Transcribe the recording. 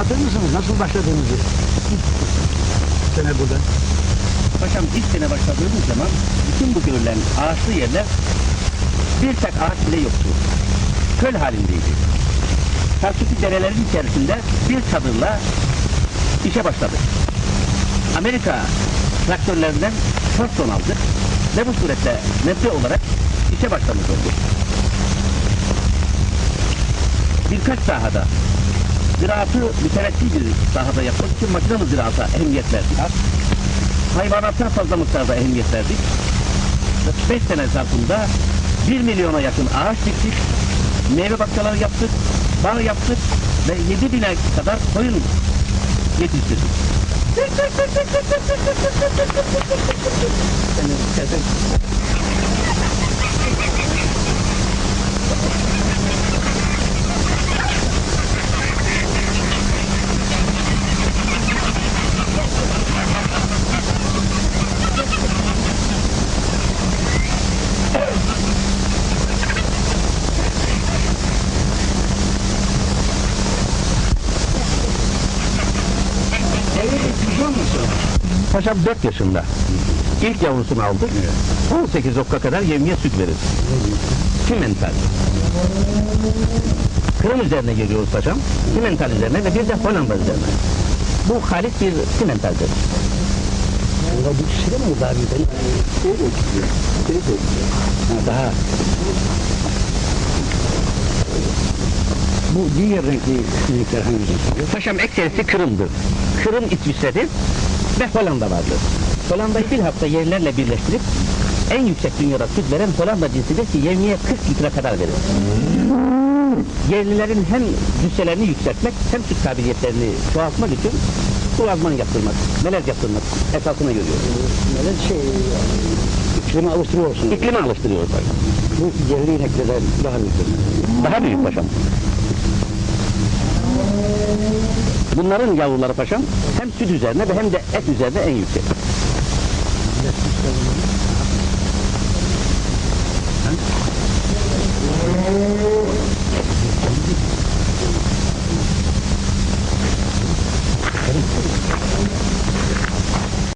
Anlatır mısınız nasıl başladığınızı? İlk sene burada. Paşam ilk sene başladığımız zaman bütün bu görülen ağaçlı yerler bir tek ağaç bile yoktu. Köl halindeydi. Tarsuki derelerin içerisinde bir çadırla işe başladık. Amerika traktörlerinden short son aldık ve bu surette metre olarak işe başlamış olduk. Birkaç sahada ziraatı mütevekkil bir sahada yapmak için makinalı ziraata ehemmiyet verdik. Hayvanata fazla miktarda ehemmiyet verdik. 5 sene zarfında 1 milyona yakın ağaç diktik, meyve bahçeleri yaptık, bağ yaptık ve 7 bine kadar koyun yetiştirdik. Paşam 4 yaşında. İlk yavrusunu aldık. 18 okka kadar yemliğe süt verir. Simental. Kırım üzerine geliyoruz paşam. Simental üzerine ve bir de Hollanda üzerine. Bu halis bir simentaldir. Burada bir de mi daha bir Ha, daha. Bu diğer renkli sinekler hangisi? Paşam ekserisi Kırım'dır. Kırım İsviçre'dir ve Hollanda vardır. Hollanda'yı bir hafta yerlerle birleştirip en yüksek dünyada süt veren Hollanda cinsidir ki yevmiye 40 litre kadar verir. Yerlilerin hem cüsselerini yükseltmek hem süt kabiliyetlerini çoğaltmak için suazman yaptırmak, melez yaptırmak esasına görüyoruz. Böyle şey, iklime alıştırıyorsun. İklime alıştırıyoruz. Bu yerli ineklerden daha büyük. Daha büyük paşam. Bunların yavruları paşam hem süt üzerine ve hem de et üzerine en yüksek.